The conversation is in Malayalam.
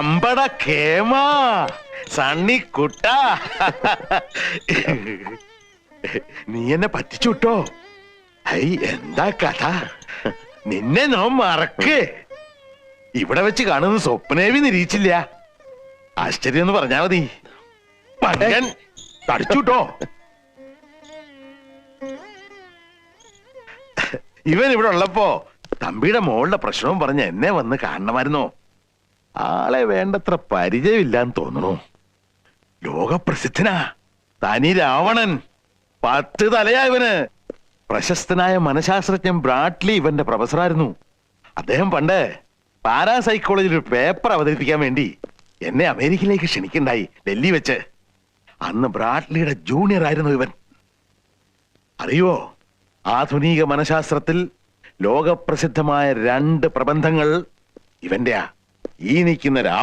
അമ്പട കേമ സണ്ണി കുട്ട. നീ എന്നെ പറ്റിച്ചുട്ടോ ഐ എന്താ കഥ? നിന്നെ നോ മറക്ക്. ഇവിടെ വെച്ച് കാണുന്ന സ്വപ്നേവി നിരീച്ചില്ല. ആശ്ചര്യം എന്ന് പറഞ്ഞാ മതി. പങ്കൻ തടിച്ചുട്ടോ ഇവൻ ഇവിടെ ഉള്ളപ്പോ തമ്പിയുടെ മോളുടെ പ്രശ്നവും പറഞ്ഞ് എന്നെ വന്ന് കാണണമായിരുന്നോ? ആളെ വേണ്ടത്ര പരിചയമില്ലാന്ന് തോന്നുന്നു ലോകപ്രസിദ്ധനാ. തനി രാവണൻ. പത്ത് തലയാ ഇവന്. പ്രശസ്തനായ മനഃശാസ്ത്രജ്ഞൻ ബ്രാഡ്ലി ഇവന്റെ പ്രൊഫസറായിരുന്നു. അദ്ദേഹം പണ്ട് പാരാസൈക്കോളജിയിൽ ഒരു പേപ്പർ അവതരിപ്പിക്കാൻ വേണ്ടി എന്നെ അമേരിക്കയിലേക്ക് ക്ഷണിക്കണ്ടായി ഡൽഹി വെച്ച്. അന്ന് ബ്രാഡ്ലിയുടെ ജൂനിയർ ആയിരുന്നു ഇവൻ. അറിയോ? ആധുനിക മനഃശാസ്ത്രത്തിൽ ലോകപ്രസിദ്ധമായ രണ്ട് പ്രബന്ധങ്ങൾ ഇവന്റെയാ. ഈ നിൽക്കുന്ന